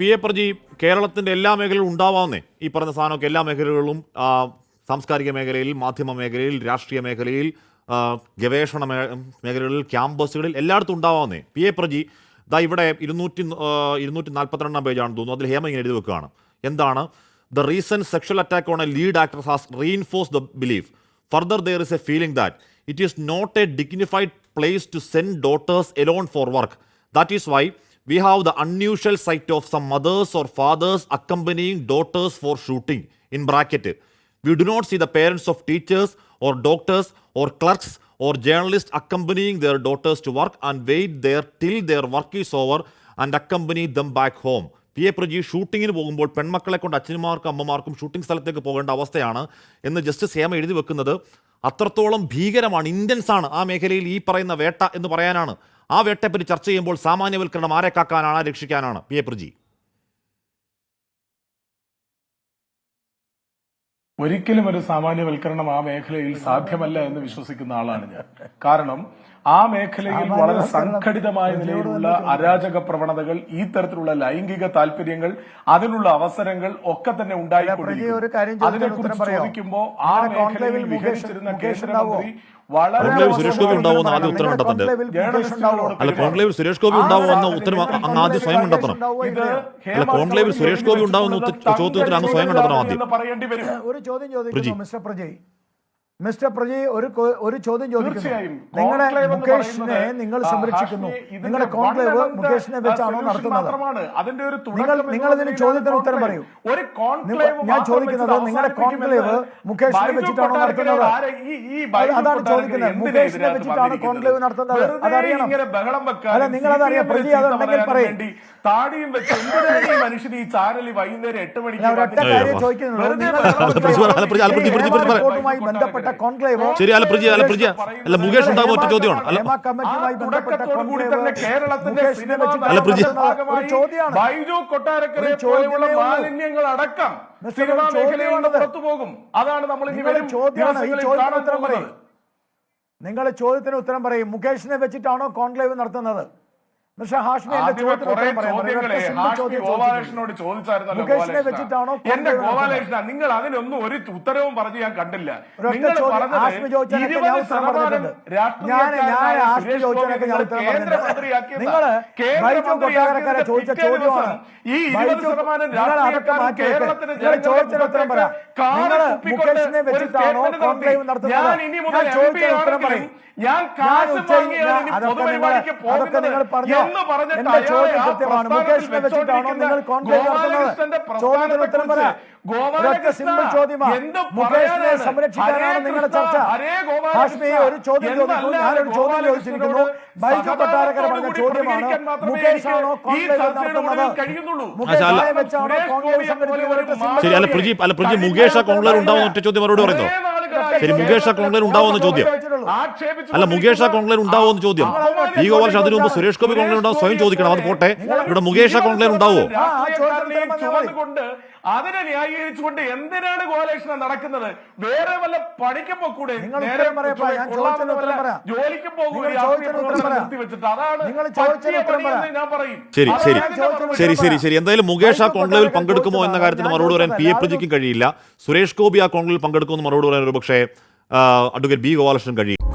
P A Praji കേരളത്തിന്റെ എല്ലാ മേഖലയിലും ഉണ്ടാവാമെന്നേ ഈ പറഞ്ഞ സാധനമൊക്കെ എല്ലാ മേഖലകളിലും സാംസ്കാരിക മേഖലയിൽ മാധ്യമ മേഖലയിൽ രാഷ്ട്രീയ മേഖലയിൽ ഗവേഷണ മേഖലകളിൽ ക്യാമ്പസുകളിൽ എല്ലായിടത്തും ഉണ്ടാവാമെന്നേ പി എ പ്രജി ദാ ഇവിടെ ഇരുന്നൂറ്റി ഇരുന്നൂറ്റി നാൽപ്പത്തിരണ്ടാം പേജാണെന്ന് തോന്നുന്നു. അതിൽ ഹേമ ഇങ്ങനെ എഴുതി വെക്കുകയാണ്. എന്താണ്? The recent sexual attack on a lead actor has reinforce the belief further there is a feeling that it is not a dignified place to send daughters alone for work that is why we have the unusual sight of some mothers or fathers accompanying daughters for shooting in bracket we do not see the parents of teachers or doctors or clerks or journalists accompanying their daughters to work and wait there till their work is over and accompany them back home P A Praji ഷൂട്ടിങ്ങിന് പോകുമ്പോൾ പെൺമക്കളെ കൊണ്ട് അച്ഛന്മാർക്കും അമ്മമാർക്കും shooting സ്ഥലത്തേക്ക് പോകേണ്ട അവസ്ഥയാണ് എന്ന് justice Hema എഴുതി വെക്കുന്നത് അത്രത്തോളം ഭീകരമാണ് ഇന്ത്യൻസ് ആണ് ആ മേഖലയിൽ ഈ പറയുന്ന വേട്ട എന്ന് പറയാനാണ് ആ വേട്ടയെപ്പറ്റി ചർച്ച ചെയ്യുമ്പോൾ സാമാന്യവൽക്കരണം ആരെ കാക്കാനാണ് രക്ഷിക്കാനാണ്? പി. എ. പ്രജി. ഒരിക്കലും ഒരു സാമാന്യവൽക്കരണം ആ മേഖലയിൽ സാധ്യമല്ല എന്ന് വിശ്വസിക്കുന്ന ആളാണ് ഞാൻ. കാരണം ആ മേഖലയിൽ വളരെ സംഘടിതമായ നിലയിലുള്ള അരാജക പ്രവണതകൾ ഈ തരത്തിലുള്ള ലൈംഗിക താല്പര്യങ്ങൾ അതിനുള്ള അവസരങ്ങൾ ഒക്കെ തന്നെ ചോദിച്ചാൽ അതിനെക്കുറിച്ച്? ചോദിക്കുമ്പോൾ ആ മേഖലയിൽ വിഹരിച്ചിരുന്ന കേന്ദ്രമന്ത്രി വളരെ കോൺക്ലേവിൽ സുരേഷ് ഗോപി ഉണ്ടാവുമെന്ന് ആദ്യം ഉത്തരം കണ്ടെത്തണ്ടേ? അല്ല കോൺക്ലേവിൽ സുരേഷ് ഗോപി ഉണ്ടാവുമോ എന്ന ഉത്തരം അങ്ങ് ആദ്യം സ്വയം കണ്ടെത്തണം ഇത് അല്ല, കോൺക്ലേവിൽ സുരേഷ് ഗോപി ഉണ്ടാവുന്ന ചോദ്യത്തിൽ ചോദ്യത്തിന് അങ്ങ് സ്വയം കണ്ടെത്തണം ആദ്യം. എന്ന് ഒരു ചോദ്യം. ചോദിക്കുന്നു മിസ്റ്റർ പ്രജയ് മിസ്റ്റർ പ്രജി ഒരു ഒരു ചോദ്യം ചോദിക്കുന്നു നിങ്ങളെ നിങ്ങളുടെ മുകേഷിനെ നിങ്ങൾ സംരക്ഷിക്കുന്നു നിങ്ങളുടെ കോൺക്ലേവ് മുകേഷിനെ വെച്ചാണോ നടത്തുന്നത് മാത്രമാണ്. അതിന്റെ ഒരു തുടക്കം നിങ്ങൾ- നിങ്ങൾ ഇതിന് ചോദ്യത്തിന് ഉത്തരം പറയൂ. ഒരു കോൺക്ലേവ് ഞാൻ ചോദിക്കുന്നത് നിങ്ങളുടെ കോൺക്ലേവ് മുകേഷിനെ വെച്ചിട്ടാണോ നടത്തുന്നത്? ഈ- ഈ അതാണ് ചോദിക്കുന്നത്. മുകേഷിനെ വെച്ചിട്ടാണ് കോൺക്ലേവ് നടത്തുന്നത്. അതറിയണം. അല്ല, നിങ്ങൾ അതറിയാം. പ്രജി, അതുണ്ടെങ്കിൽ പറയും. താടിയും വെച്ച് എന്തിനാണ് ഈ മനുഷ്യൻ ഈ ചാനലിൽ വൈകുന്നേരം എട്ട് മണിക്ക് കാര്യം ചോദിക്കുന്നുള്ളൂ. ബന്ധപ്പെട്ട കോൺക്ലേവ്. ശരി അല്ല പ്രജി അല്ല പ്രജി അല്ല മുകേഷ് ഉണ്ടാകുന്ന ഒറ്റ ചോദ്യമാണ്? അല്ല. കമ്മിറ്റിയുമായി ബന്ധപ്പെട്ട അല്ല, പ്രജി. ചോദ്യമാണ്. ബൈജു കൊട്ടാരക്കരെ പോലെയുള്ള മാലിന്യങ്ങൾ അടക്കം സിനിമാ മേഖലയിൽ നിന്ന് പുറത്തു പോകും. അതാണ് നമ്മൾ ഇനി വരും ചോദ്യത്തിന് ഉത്തരം പറയും. മുകേഷിനെ വെച്ചിട്ടാണോ കോൺക്ലേവ് നടത്തുന്നത്? ഗോപാലകൃഷ്ണനോട് ചോദിച്ചു. ചോദിച്ചായിരുന്നല്ലോ ഗോപാലകൃഷ്ണ. എന്റെ ഗോപാലകൃഷ്ണ നിങ്ങൾ അതിനൊന്നും ഒരു ഉത്തരവും പറഞ്ഞ് ഞാൻ കണ്ടില്ല. നിങ്ങൾ ഈ ഇരുപത് ശതമാനം. കേരളത്തിന് ഞാൻ ഇനി മുതൽ ഞാൻ കാശ് വാങ്ങിയാണ് പൊതുപരിപാടിക്ക് പോകുന്നത്? എന്ന് പറഞ്ഞിട്ട് അയാളെ ആ പ്രസ്ഥാനത്തിൽ? ഗോപാലകൃഷ്ണന്റെ. മുകേഷിനെ സംരക്ഷിക്കാനാണ് നിങ്ങളുടെ ചർച്ച. ഒരു ചോദ്യം ചോദിക്കുന്നു. ഞാനൊരു ചോദ്യം ചോദിച്ചിരിക്കുന്നു. ബൈജു കൊട്ടാരക്കര പറഞ്ഞ ചോദ്യമാണ്? മുകേഷാണോ കോൺക്ലേവ് കോൺഗ്രസ് ശരി അല്ല ചോദ്യം. അല്ല പ്രജി മുകേഷ് ആ കോൺക്ലേവ് ഉണ്ടാവുന്ന ഒറ്റ ചോദ്യം മറുപടി പറയുന്നു ശരി മുകേഷ് ആ കോൺക്ലേവ് ഉണ്ടാവുന്ന ചോദ്യം. അല്ല മുകേഷ ആ ഉണ്ടാവോ എന്ന് ചോദ്യം ഈ ഗോപാലകൃഷ്ണൻ അതിനു മുമ്പ് സുരേഷ് ഗോപി കോൺക്ലേവ് ഉണ്ടാവും സ്വയം ചോദിക്കണം അത് പോട്ടെ ഇവിടെ മുകേഷ ആ കോൺക്ലേവ് ഉണ്ടാവോ അതിനെ ന്യായീകരിച്ചുകൊണ്ട് എന്തിനാണ് ഗോപാലകൃഷ്ണൻ നടക്കുന്നത് വേറെ വല്ല പഠിക്കുമ്പോ പോക്കൂടെ ഉത്തരം ജോലിക്ക് ശരി ശരി ശരി ശരി ശരി എന്തായാലും മുകേഷ് ആ കോൺക്ലേവിൽ പങ്കെടുക്കുമോ എന്ന കാര്യത്തിന് മറുപടി പറയാൻ പി എ പ്രജിക്കും കഴിയില്ല സുരേഷ് ഗോപി ആ കോൺക്ലേവിൽ പങ്കെടുക്കുമെന്ന് മറുപടി പറയാൻ ഒരു പക്ഷേ അഡ്വക്കേറ്റ് ബി ഗോപാലകൃഷ്ണൻ കഴിയും.